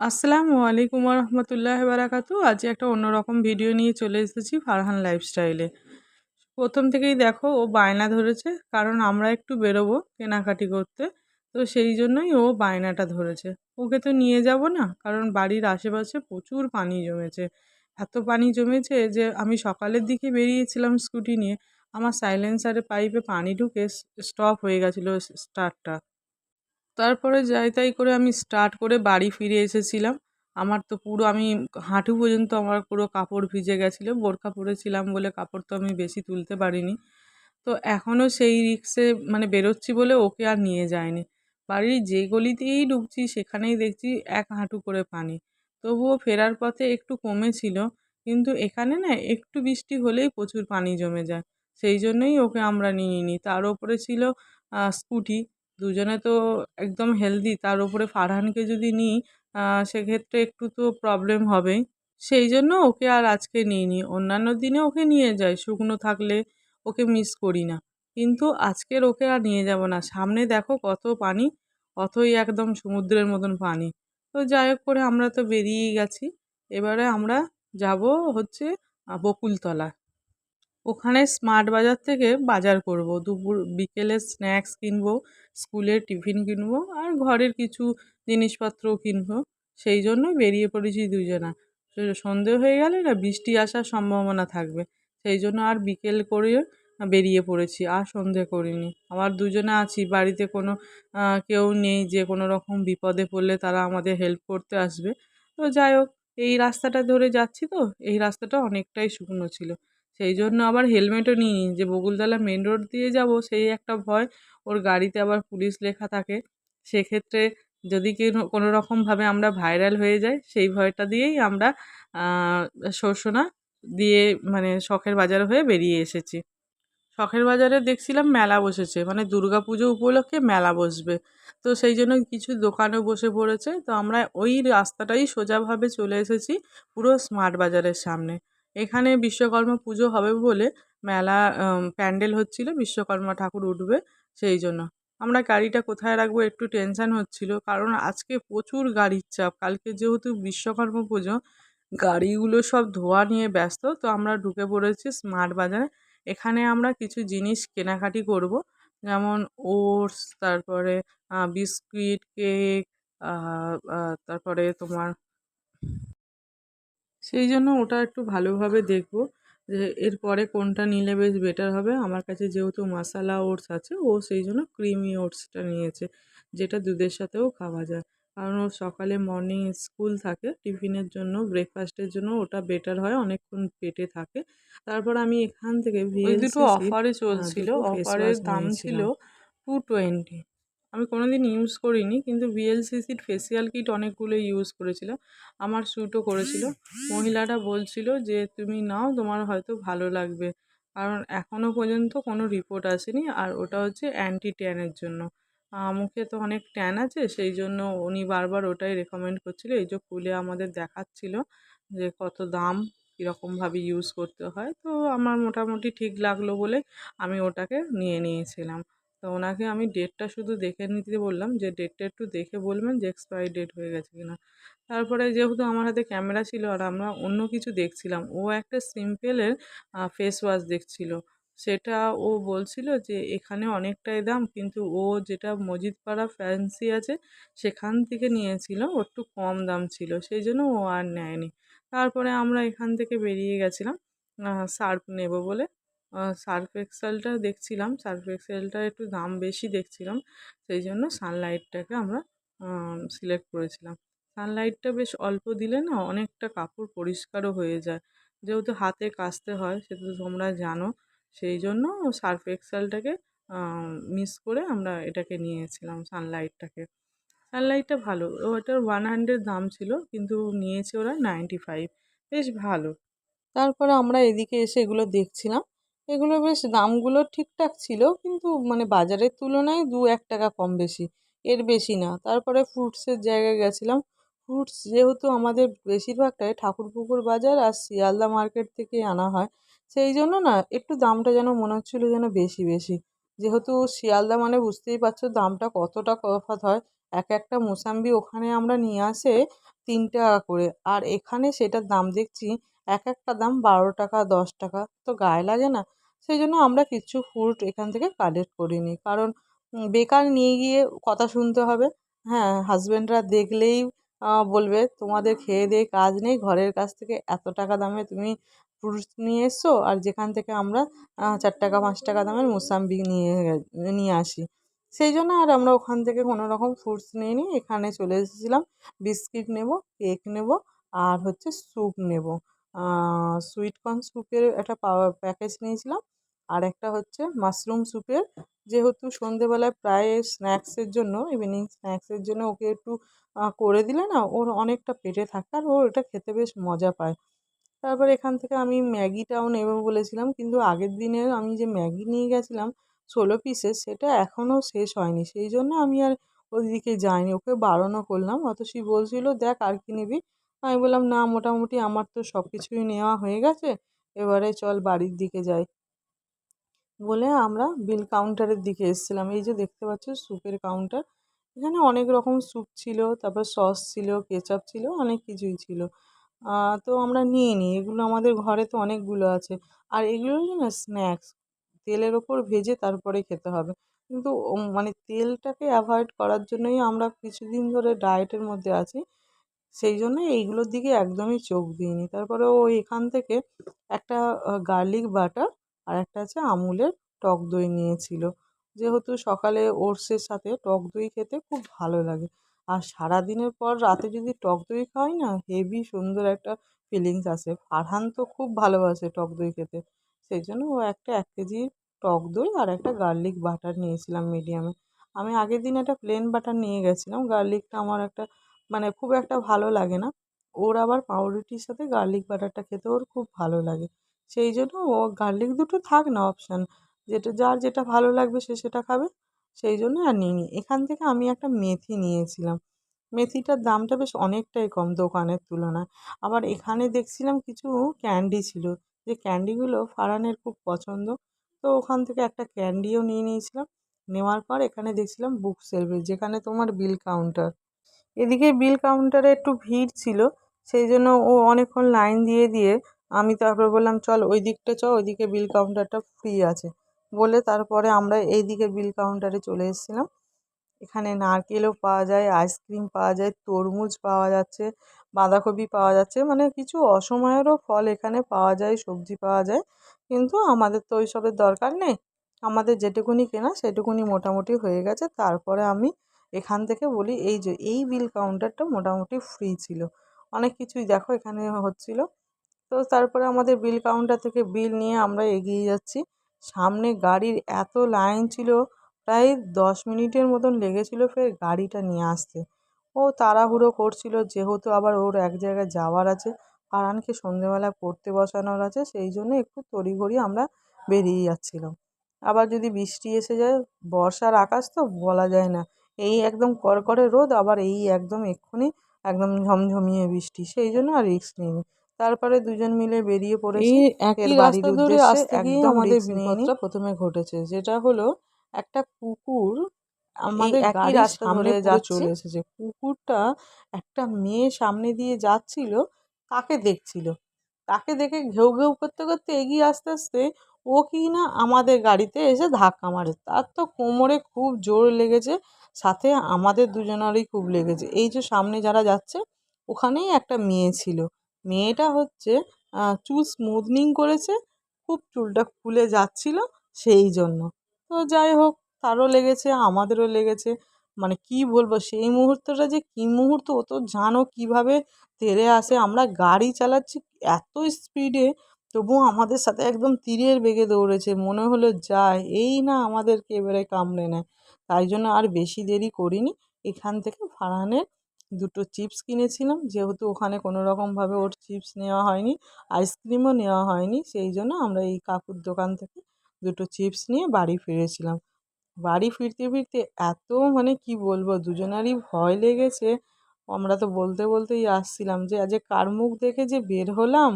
আসসালামু আলাইকুম রহমতুল্লাহ বারাকাতু আজ একটা অন্যরকম ভিডিও নিয়ে চলে এসেছি ফারহান লাইফস্টাইলে। প্রথম থেকেই দেখো, ও বায়না ধরেছে, কারণ আমরা একটু বেরোবো কেনাকাটি করতে, তো সেই জন্যই ও বায়নাটা ধরেছে। ওকে তো নিয়ে যাব না, কারণ বাড়ির আশেপাশে প্রচুর পানি জমেছে। এত পানি জমেছে যে আমি সকালের দিকে বেরিয়েছিলাম স্কুটি নিয়ে আমার সাইলেন্সারে পাইপে পানি ঢুকে স্টপ হয়ে গেছিল স্টার্টটা তারপরে যাই তাই করে আমি স্টার্ট করে বাড়ি ফিরে এসেছিলাম। আমার তো পুরো আমি হাঁটু পর্যন্ত আমার পুরো কাপড় ভিজে গেছিল। বোরখা পরেছিলাম বলে কাপড় তো আমি বেশি তুলতে পারিনি। তো এখনও সেই রিক্সে মানে বেরোচ্ছি বলে ওকে আর নিয়ে যায়নি। বাড়ির যে গলিতেই ঢুকছি সেখানেই দেখছি এক হাঁটু করে পানি। তবুও ফেরার পথে একটু কমেছিল। কিন্তু এখানে না একটু বৃষ্টি হলেই প্রচুর পানি জমে যায়। সেই জন্যই ওকে আমরা নিয়ে নিই। তার ওপরে ছিল স্কুটি। দুজনে তো একদম হেলদি তার ওপরে ফারহানকে যদি নিই সেক্ষেত্রে একটু তো প্রবলেম হবেই সেই জন্য ওকে আর আজকে নিয়ে নিই। অন্যান্য দিনে ওকে নিয়ে যাই, শুকনো থাকলে ওকে মিস করি না। কিন্তু আজকের ওকে আর নিয়ে যাব না। সামনে দেখো কত পানি, অথই একদম সমুদ্রের মতন পানি। তো যাই হোক করে আমরা তো বেরিয়েই গেছি। এবারে আমরা যাব হচ্ছে বকুলতলা। ওখানে স্মার্ট বাজার থেকে বাজার করব। দুপুর, বিকেলে স্ন্যাক্স কিনব, স্কুলের টিফিন কিনবো আর ঘরের কিছু জিনিসপত্রও কিনবো। সেই জন্য বেরিয়ে পড়েছি দুজনা। সন্ধে হয়ে গেলে না বৃষ্টি আসার সম্ভাবনা থাকবে। সেই জন্য আর বিকেল করে বেরিয়ে পড়েছি, আর সন্ধে করিনি। আবার দুজনে আছি, বাড়িতে কোনো কেউ নেই যে কোনো রকম বিপদে পড়লে তারা আমাদের হেল্প করতে আসবে। তো যাই হোক, এই রাস্তাটা ধরে যাচ্ছি তো, এই রাস্তাটা অনেকটাই শুকনো ছিল। সেই জন্য আবার হেলমেটও নিইনি যে বকুলতলা মেন রোড দিয়ে যাব, সেই একটা ভয়। ওর গাড়িতে আবার পুলিশ লেখা থাকে। সেক্ষেত্রে যদি কোনো রকমভাবে আমরা ভাইরাল হয়ে যাই, সেই ভয়টা দিয়েই আমরা শোষণা দিয়ে মানে শখের বাজার হয়ে বেরিয়ে এসেছি। শখের বাজারে দেখছিলাম মেলা বসেছে। মানে দুর্গা পুজো উপলক্ষে মেলা বসবে। তো সেই জন্য কিছু দোকানও বসে পড়েছে। তো আমরা ওই রাস্তাটাই সোজাভাবে চলে এসেছি পুরো স্মার্ট বাজারের সামনে। এখানে বিশ্বকর্মা পুজো হবে বলে মেলা প্যান্ডেল হচ্ছিল, বিশ্বকর্মা ঠাকুর উঠবে সেই জন্য। আমরা গাড়িটা কোথায় রাখব একটু টেনশান হচ্ছিল, কারণ আজকে প্রচুর গাড়ির চাপ। কালকে যেহেতু বিশ্বকর্মা পুজো, গাড়িগুলো সব ধোয়া নিয়ে ব্যস্ত, তো আমরা ঢুকে পড়েছি স্মার্ট বাজারে। এখানে আমরা কিছু জিনিস কেনাকাটি করব, যেমন ওটস, তারপরে বিস্কুট, কেক তারপরে তোমার সেই জন্য ওটা একটু ভালোভাবে দেখব যে এরপরে কোনটা নিলে বেশ বেটার হবে। আমার কাছে যেহেতু মশালা ওটস আছে ও সেই জন্য ক্রিমি ওটসটা নিয়েছে যেটা দুধের সাথেও খাওয়া যায়। কারণ ওর সকালে মর্নিং স্কুল থাকে টিফিনের জন্য ব্রেকফাস্টের জন্য ওটা বেটার হয় অনেকক্ষণ পেটে থাকে। তারপর আমি এখান থেকে দুটো অফারে চলছিল অফারের দাম ছিল টু টোয়েন্টি আমি কোনো দিন ইউজ করিনি, কিন্তু ভিএলসিসির ফেসিয়াল কিট অনেকগুলো ইউজ করেছিলাম আমার শ্যুটও করেছিল। মহিলাটা বলছিল যে, তুমি নাও, তোমার হয়তো ভালো লাগবে। কারণ এখনও পর্যন্ত কোনো রিপোর্ট আসেনি, আর ওটা হচ্ছে অ্যান্টি ট্যানের জন্য। মুখে তো অনেক ট্যান আছে, সেই জন্য উনি বারবার ওটাই রেকমেন্ড করছিল। এই যে খুলে আমাদের দেখাচ্ছিল যে, কত দাম কীরকমভাবে ইউজ করতে হয়, তো আমার মোটামুটি ঠিক লাগল বলে আমি ওটাকে নিয়ে নিয়েছিলাম। তো ওনাকে আমি ডেটটা শুধু দেখে নিতে বললাম যে ডেটটা একটু দেখে বলবেন যে এক্সপায়ারি ডেট হয়ে গেছে কিনা। তারপরে যেহেতু আমার হাতে ক্যামেরা ছিল আর আমরা অন্য কিছু দেখছিলাম, ও একটা সিম্পলের ফেস ওয়াশ দেখছিল। সেটা ও বলছিল যে এখানে অনেকটাই দাম, কিন্তু ও যেটা মজিদপাড়া ফ্যান্সি আছে সেখান থেকে নিয়েছিল, ও একটু কম দাম ছিল, সেই জন্য ও আর নেয়নি। তারপরে আমরা এখান থেকে বেরিয়ে গেছিলাম সার্ফ নেব বলে। সার্ফ এক্সেলটা দেখছিলাম। সার্ফ এক্সেলটা একটু দাম বেশি দেখছিলাম। সেই জন্য সানলাইটটাকে আমরা সিলেক্ট করেছিলাম। সানলাইটটা বেশ অল্প দিলে না অনেকটা কাপড় পরিষ্কারও হয়ে যায়। যেহেতু হাতে কাচতে হয় সেটা তো তোমরা জানো। সেই জন্য সার্ফ এক্সেলটাকে মিস করে আমরা এটাকে নিয়েছিলাম সানলাইটটাকে। সানলাইটটা ভালো। ওটার ওয়ান হান্ড্রেড দাম ছিল, কিন্তু নিয়েছে ওরা নাইনটি ফাইভ। বেশ ভালো। তারপরে আমরা এদিকে এসে এগুলো দেখছিলাম। এগুলো বেশ দামগুলো ঠিকঠাক ছিল, কিন্তু মানে বাজারের তুলনায় দু এক টাকা কম বেশি। এর বেশি না। তারপরে ফ্রুটসের জায়গায় গেছিলাম। ফ্রুটস যেহেতু আমাদের বেশিরভাগটাই ঠাকুরপুকুর বাজার আর শিয়ালদা মার্কেট থেকে আনা হয়, সেই জন্য না একটু দামটা যেন মনে হচ্ছিল যেন বেশি বেশি। যেহেতু শিয়ালদা মানে বুঝতেই পারছ দামটা কতটা তফাৎ হয়। এক একটা মোসাম্বি ওখানে আমরা নিয়ে আসে তিন টাকা করে। আর এখানে সেটার দাম দেখছি এক একটা দাম বারো টাকা, দশ টাকা। তো গায়ে লাগে না? সেই জন্য আমরা কিছু ফ্রুট এখান থেকে কালেক্ট করিনি। কারণ বেকার নিয়ে গিয়ে কথা শুনতে হবে। হ্যাঁ হাজব্যান্ডরা দেখলেই বলবে, তোমাদের খেয়ে দেয়ে কাজ নেই, ঘরের কাছ থেকে এত টাকা দামে তুমি ফ্রুটস নিয়ে এসছো, আর যেখান থেকে আমরা চার টাকা, পাঁচ টাকা দামের মোসাম্বি নিয়ে নিয়ে আসি। সেই জন্য আর আমরা ওখান থেকে কোনো রকম ফ্রুটস নিয়ে নিই এখানে চলে এসেছিলাম, বিস্কিট নেব কেক নেব, আর হচ্ছে স্যুপ নেব। সুইট কর্ন স্যুপের একটা প্যাকেজ নিয়েছিলাম। আর একটা হচ্ছে মাশরুম স্যুপের যেহেতু সন্ধেবেলায় প্রায় স্ন্যাক্সের জন্য ইভিনিং স্ন্যাক্সের জন্য ওকে একটু করে দিলে না, ওর অনেকটা পেটে থাকে আর ও এটা খেতে বেশ মজা পায়। তারপর এখান থেকে আমি ম্যাগিটাও নেব বলেছিলাম, কিন্তু আগের দিনের আমি যে ম্যাগি নিয়ে গেছিলাম, ষোলো পিসের সেটা এখনও শেষ হয়নি। সেই জন্য আমি আর ওইদিকে যাইনি, ওকে বারণও করলাম। অথচ বলছিল, দেখ আর কি নিবি? আমি বললাম, না, মোটামুটি আমার তো সব কিছুই নেওয়া হয়ে গেছে। এবারে চল বাড়ির দিকে যাই। বলে আমরা বিল কাউন্টারের দিকে এসেছিলাম। এই যে দেখতে পাচ্ছ, স্যুপের কাউন্টার। এখানে অনেক রকম স্যুপ ছিল, তারপর সস ছিল, কেচাপ ছিল, অনেক কিছুই ছিল। তো আমরা নিয়ে নিই। এগুলো আমাদের ঘরে তো অনেকগুলো আছে। আর এগুলো না স্ন্যাক্স। তেলের ওপর ভেজে তারপরে খেতে হবে। কিন্তু মানে তেলটাকে অ্যাভয়েড করার জন্যই আমরা কিছুদিন ধরে ডায়েটের মধ্যে আছি। সেই জন্য এইগুলোর দিকে একদমই চোখ দিইনি। তারপরে ও এখান থেকে একটা গার্লিক বাটার আর একটা আছে আমুলের টক দই নিয়েছিল। যেহেতু সকালে ওটসের সাথে টক দই খেতে খুব ভালো লাগে। আর সারাদিনের পর রাতে যদি টক দই খাওয়াই না, হেভি সুন্দর একটা ফিলিংস আসে। ফারহান তো খুব ভালোবাসে টক দই খেতে। সেই জন্য ও একটা এক কেজি টক দই আর একটা গার্লিক বাটার নিয়েছিলাম মিডিয়ামে। আমি আগের দিন একটা প্লেন বাটার নিয়ে গেছিলাম। গার্লিকটা আমার একটা মানে খুব একটা ভালো লাগে না। ওর আবার পাউরুটির সাথে গার্লিক বাটারটা খেতে ওর খুব ভালো লাগে। সেই জন্য ও গার্লিক দুটো থাক না অপশান যেটা, যার যেটা ভালো লাগবে সে সেটা খাবে। সেই জন্য আর নিইনি। এখান থেকে আমি একটা মেথি নিয়েছিলাম। মেথিটার দামটা বেশ অনেকটাই কম দোকানের তুলনায়। আবার এখানে দেখছিলাম কিছু ক্যান্ডি ছিল। যে ক্যান্ডিগুলো ফারহানের খুব পছন্দ। তো ওখান থেকে একটা ক্যান্ডিও নিয়ে নিয়েছিলাম। নেওয়ার পর এখানে দেখছিলাম বুক সেলফে যেখানে তোমার বিল কাউন্টার এদিকে বিল কাউন্টারে একটু ভিড় ছিল, সেই জন্য ও অনেকক্ষণ লাইন দিয়ে দিয়ে আমি তারপর বললাম, চল ওই দিকটা চ ওইদিকে বিল কাউন্টারটা ফ্রি আছে। বলে তারপরে আমরা এই দিকে বিল কাউন্টারে চলে এসেছিলাম। এখানে নারকেলও পাওয়া যায় আইসক্রিম পাওয়া যায়, তরমুজ পাওয়া যাচ্ছে, বাঁধাকপি পাওয়া যাচ্ছে মানে কিছু অসময়েরও ফল এখানে পাওয়া যায়, সবজি পাওয়া যায়, কিন্তু আমাদের তো ওইসবের দরকার নেই। আমাদের যেটুকুনি কেনা সেটুকুনি মোটামুটি হয়ে গেছে, তারপরে আমি এখান থেকে বলি, এই যে, এই বিল কাউন্টারটা মোটামুটি ফ্রি ছিল। অনেক কিছুই দেখো এখানে হচ্ছিল। তো তারপরে আমাদের বিল কাউন্টার থেকে বিল নিয়ে আমরা এগিয়ে যাচ্ছি। সামনে গাড়ির এত লাইন ছিল, প্রায় দশ মিনিটের মতন লেগেছিলো ফের গাড়িটা নিয়ে আসতে। ও তাড়াহুড়ো করছিল, যেহেতু আবার ওর এক জায়গায় যাওয়ার আছে ফারহানকে সন্ধেবেলা পড়তে বসানোর আছে, সেই জন্য একটু তড়িঘড়ি আমরা বেরিয়ে যাচ্ছিলাম। আবার যদি বৃষ্টি এসে যায়, বর্ষার আকাশ তো বলা যায় না। এই একদম কড়কড়ে রোদ আবার এই একদম এক্ষুনি একদম ঝমঝমিয়ে বৃষ্টি সেই জন্য আর রিস্ক নিইনি তারপরে দুজন মিলে বেরিয়ে পড়েছি একই রাস্তা ধরে আসতে গিয়ে আমাদের বিপদটা প্রথমে ঘটেছে যেটা হলো একটা কুকুর আমাদের একই রাস্তা ধরে যা চলে এসেছে। কুকুরটা একটা মেয়ে সামনে দিয়ে যাচ্ছিল তাকে দেখছিল। তাকে দেখে ঘেউ ঘেউ করতে করতে এগিয়ে আসতে আসতে ও কি না আমাদের গাড়িতে এসে ধাক্কা মারে। তার তো কোমরে খুব জোর লেগেছে সাথে আমাদের দুজনারই খুব লেগেছে। এই যে সামনে যারা যাচ্ছে, ওখানেই একটা মেয়ে ছিল। মেয়েটা হচ্ছে চুল স্মুথনিং করেছে, খুব চুলটা খুলে যাচ্ছিল সেই জন্য। তো যাই হোক, তারও লেগেছে, আমাদেরও লেগেছে। মানে কী বলব, সেই মুহূর্তটা যে কী মুহূর্ত, ও তো জানো কীভাবে তেড়ে আসে। আমরা গাড়ি চালাচ্ছি এত স্পিডে তবুও আমাদের সাথে একদম তীরের বেগে দৌড়েছে। মনে হলো যায় এই না আমাদেরকে এবারে কামড়ে নেয়। তাই জন্য আর বেশি দেরি করিনি। এখান থেকে ফারহানের দুটো চিপস কিনেছিলাম। যেহেতু ওখানে কোনো রকমভাবে ওর চিপস নেওয়া হয়নি, আইসক্রিমও নেওয়া হয়নি, সেই জন্য আমরা এই কাকুর দোকান থেকে দুটো চিপস নিয়ে বাড়ি ফিরেছিলাম। বাড়ি ফিরতে ফিরতে এত মানে কি বলব, দুজনারই ভয় লেগেছে। আমরা তো বলতে বলতেই আসছিলাম যে আজ কার মুখ দেখে যে বের হলাম?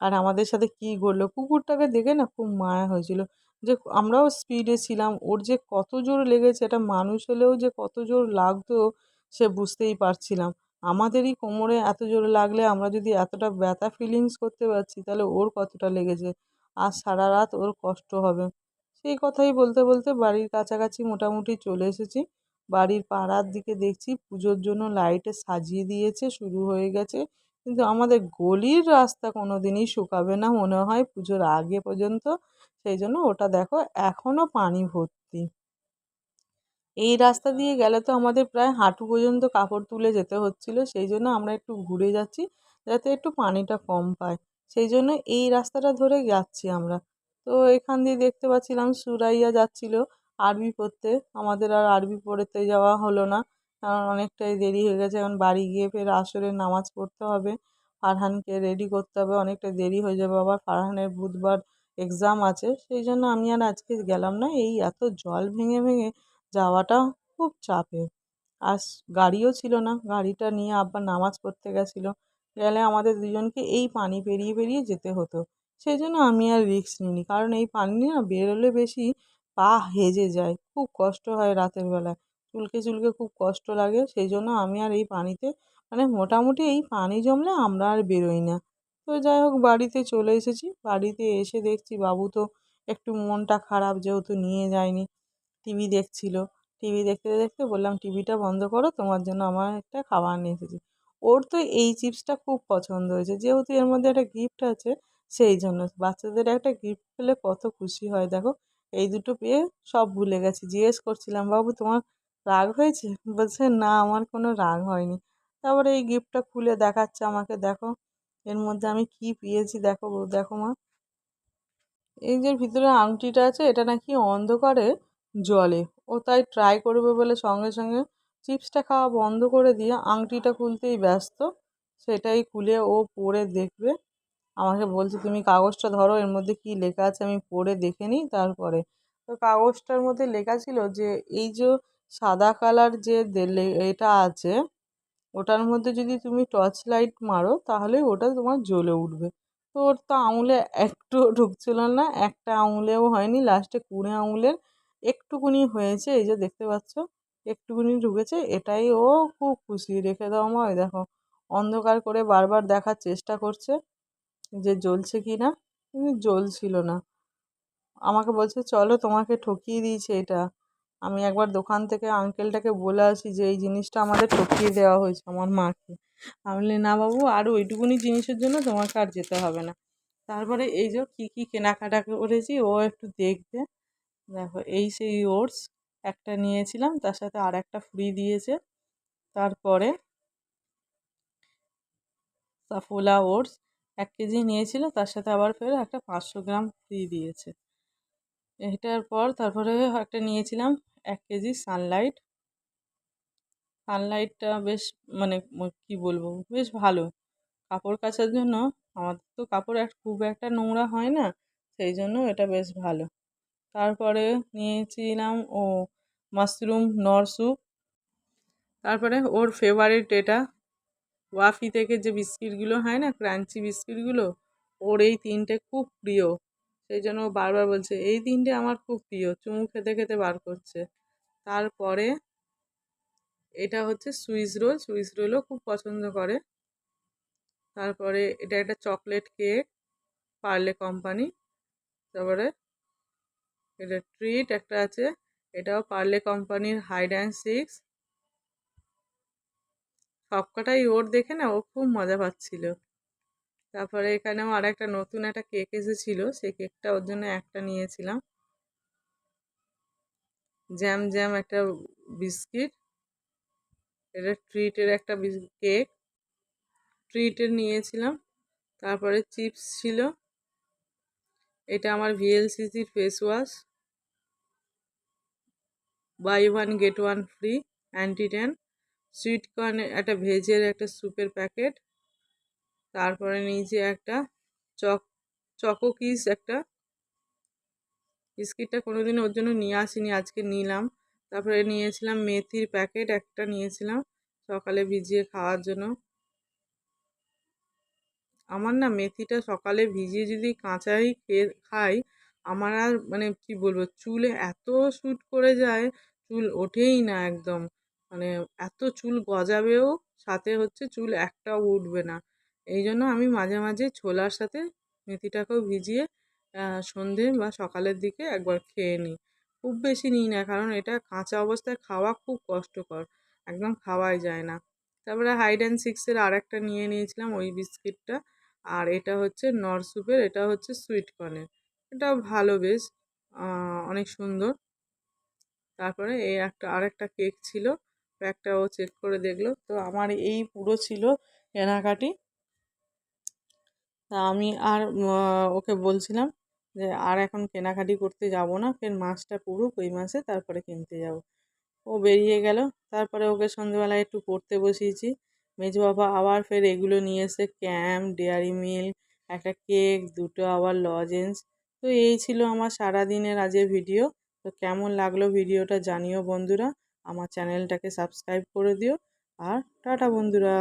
আর আমাদের সাথে কী ঘটলো? কুকুরটাকে দেখে না খুব মায়া হয়েছিল। যে আমরাও স্পিডে ছিলাম, ওর যে কত জোর লেগেছে এটা মানুষ হলেও যে কত জোর লাগতো সে বুঝতেই পারছিলাম। আমাদেরই কোমরে এত জোরে লাগলে আমরা যদি এতটা ব্যথা ফিলিংস করতে পারছি, তাহলে ওর কতটা লেগেছে? আর সারা রাত ওর কষ্ট হবে। সেই কথাই বলতে বলতে বাড়ির কাছাকাছি মোটামুটি চলে এসেছি। বাড়ির পাড়ার দিকে দেখছি পুজোর জন্য লাইটে সাজিয়ে দিয়েছে, শুরু হয়ে গেছে। কিন্তু আমাদের গলির রাস্তা কোনো দিনই শুকাবে না মনে হয় পুজোর আগে পর্যন্ত। সেই জন্য ওটা দেখো এখনও পানি ভর্তি। এই রাস্তা দিয়ে গেলে তো আমাদের প্রায় হাঁটু পর্যন্ত কাপড় তুলে যেতে হচ্ছিল সেই জন্য আমরা একটু ঘুরে যাচ্ছি যাতে একটু পানিটা কম পায়। সেই জন্য এই রাস্তাটা ধরে যাচ্ছি আমরা। তো এখান দিয়ে দেখতে পাচ্ছিলাম সুরাইয়া যাচ্ছিল আরবি পড়তে। আমাদের আর আরবি পড়তে যাওয়া হলো না কারণ অনেকটাই দেরি হয়ে গেছে। এখন বাড়ি গিয়ে ফের আসরের নামাজ পড়তে হবে ফারহানকে রেডি করতে হবে অনেকটা দেরি হয়ে যাবে। আবার ফারহানের বুধবার এক্সাম আছে সেই জন্য আমি আর আজকে গেলাম না। এই এত জল ভেঙে ভেঙে যাওয়াটা খুব চাপের আর গাড়িও ছিল না। গাড়িটা নিয়ে আব্বা নামাজ পড়তে গেছিল। গেলে আমাদের দুজনকে এই পানি পেরিয়ে পেরিয়ে যেতে হতো। সেই জন্য আমি আর রিস্ক নিইনি। কারণ এই পানি না বেরোলে বেশি পা হেজে যায়। খুব কষ্ট হয় রাতের বেলায়। চুলকে চুলকে খুব কষ্ট লাগে। সেই জন্য আমি আর এই পানিতে মানে মোটামুটি এই পানি জমলে আমরা আর বেরোই না। তো যাই হোক, বাড়িতে চলে এসেছি। বাড়িতে এসে দেখছি বাবু তো একটু মনটা খারাপ, যেহেতু নিয়ে যায়নি। টিভি দেখছিল। টিভি দেখতে দেখতে বললাম, টিভিটা বন্ধ করো, তোমার জন্য আমার একটা খাবার নিয়ে এসেছি। ওর তো এই চিপসটা খুব পছন্দ হয়েছে। যেহেতু এর মধ্যে একটা গিফট আছে, সেই জন্য। বাচ্চাদের একটা গিফট পেলে কত খুশি হয়, দেখো। এই দুটো পেয়ে সব ভুলে গেছি। জিজ্ঞেস করছিলাম, বাবু, তোমার রাগ হয়েছে? বলছে, না, আমার কোনো রাগ হয়নি। তারপরে এই গিফটটা খুলে দেখাচ্ছে আমাকে, দেখো এর মধ্যে আমি কি পেয়েছি? দেখো দেখো মা। এই যে ভিতরে আংটিটা আছে, এটা নাকি অন্ধকারে জলে ও তাই ট্রাই করবে বলে সঙ্গে সঙ্গে চিপসটা খাওয়া বন্ধ করে দিয়ে আংটিটা খুলতেই ব্যস্ত। সেটাই খুলে ও পরে দেখবে। আমাকে বলছে, তুমি কাগজটা ধরো, এর মধ্যে কি লেখা আছে আমি পড়ে দেখে নিই তারপরে। তো কাগজটার মধ্যে লেখা ছিল যে, এই যে সাদা কালার যে এটা আছে ওটার মধ্যে যদি তুমি টর্চ লাইট মারো, তাহলে ওটা তোমার জ্বলে উঠবে। তো ওর তো আঙুলে একটু ঢুকছিল না, একটা আঙুলেও হয়নি লাস্টে কুড়ে আঙুলের একটুকুনি হয়েছে, এই যে দেখতে পাচ্ছ, একটুকুনি ঢুকেছে, এটাই ও খুব খুশি। রেখে দাও মা ওই দেখো, অন্ধকার করে বারবার দেখার চেষ্টা করছে যে জ্বলছে কি না, কিন্তু জ্বলছিল না। আমাকে বলছে, চলো তোমাকে ঠকিয়ে দিয়েছে এটা। আমি একবার দোকান থেকে আঙ্কেলটাকে বলে আসি যে, এই জিনিসটা আমাদের ঠকিয়ে দেওয়া হয়েছে আমার মাকে। আমি বলি, না বাবু, আর ওইটুকুনি জিনিসের জন্য তোমাকে আর যেতে হবে না। তারপরে এই যে কী কী কেনাকাটা করেছি, ও একটু দেখবে। দেখো, এই সেই ওটস, একটা নিয়েছিলাম, তার সাথে আর একটা ফ্রি দিয়েছে। তারপরে সাফোলা ওটস, এক কেজি নিয়েছিল, তার সাথে আবার ফের একটা পাঁচশো গ্রাম ফ্রি দিয়েছে। এটার পর তারপরে একটা নিয়েছিলাম এক কেজি সানলাইট সানলাইটটা বেশ মানে কি বলব? বেশ ভালো। কাপড় কাচার জন্য আমাদের তো কাপড় এক, খুব একটা নোংরা হয় না, সেই জন্য এটা বেশ ভালো। তারপরে নিয়েছিলাম ও মাশরুম নর স্যুপ তারপরে ওর ফেভারিট এটা, ওয়াফি থেকে যে বিস্কিটগুলো হয় না ক্রাঞ্চি বিস্কিটগুলো, ওর এই তিনটে খুব প্রিয়। সেই জন্য ও বারবার বলছে, এই তিনটে আমার খুব প্রিয়। চুমু খেতে খেতে বার করছে। তারপরে এটা হচ্ছে সুইস রোল। সুইস রোলও খুব পছন্দ করে। তারপরে এটা একটা চকলেট কেক, পার্লে কোম্পানি। তারপরে এটা ট্রিট একটা আছে। এটাও পার্লে কোম্পানির হাইড অ্যান্ড সিক্স। সবকটাই ওর দেখে না ও খুব মজা পাচ্ছিল। তারপরে এখানেও আর একটা নতুন একটা কেক এসেছিল, সেই কেকটা ওর জন্য একটা নিয়েছিলাম। জ্যাম জ্যাম একটা বিস্কিট। এটা ট্রিটের একটা কেক। ট্রিটের নিয়েছিলাম, তারপরে চিপস ছিল। এটা আমার ভিএলসিসির face wash buy one get one free anti tan sweet কর্নের একটা ভেজের একটা স্যুপের প্যাকেট তারপরে নিয়েছি একটা চক, চকো কিস একটা। বিস্কিটটা কোনোদিন ওর জন্য নিয়ে আসিনি, আজকে নিলাম। তারপরে নিয়েছিলাম মেথির প্যাকেট, একটা নিয়েছিলাম সকালে ভিজিয়ে খাওয়ার জন্য। আমার না মেথিটা সকালে ভিজিয়ে যদি কাঁচাই খেয়ে খাই, আমার আর মানে কি বলব, চুলে এত শ্যুট করে যায়, চুল ওঠেই না একদম। মানে এত চুল গজাবেও, সাথে হচ্ছে চুল একটাও উঠবে না। এই জন্য আমি মাঝে মাঝে ছোলার সাথে মেথিটাকেও ভিজিয়ে সন্ধে বা সকালের দিকে একবার খেয়ে নিই। খুব বেশি নিই না, কারণ এটা কাঁচা অবস্থায় খাওয়া খুব কষ্টকর, একদম খাওয়াই যায় না। তারপরে হাইড অ্যান্ড সিক্সের আর একটা নিয়ে নিয়েছিলাম ওই বিস্কিটটা, আর এটা হচ্ছে নরসুপের এটা হচ্ছে সুইট কর্নের। এটাও ভালো বেশ অনেক সুন্দর। তারপরে এই একটা, আরেকটা কেক ছিল একটা ও চেক করে দেখল। তো আমার এই পুরো ছিল কেনাকাটি। তা আমি আর ওকে বলছিলাম যে, আর এখন কেনাকাটি করতে যাব না, ফের মাছটা পুরুক, ওই মাসে তারপরে কিনতে যাব। ও বেরিয়ে গেল। তারপরে ওকে সন্ধেবেলায় একটু পড়তে বসিয়েছি। মেজো বাবা আবার ফের এগুলো নিয়ে এসে ক্যাম্প, ডেয়ারি মিল্ক একটা কেক, দুটো আবার লজেন্স। তো এই ছিল আমার সারা দিনের আজের ভিডিও। তো কেমন লাগল ভিডিওটা জানিও বন্ধুরা। আমার চ্যানেলটাকে সাবস্ক্রাইব করে দিও। আর টাটা বন্ধুরা।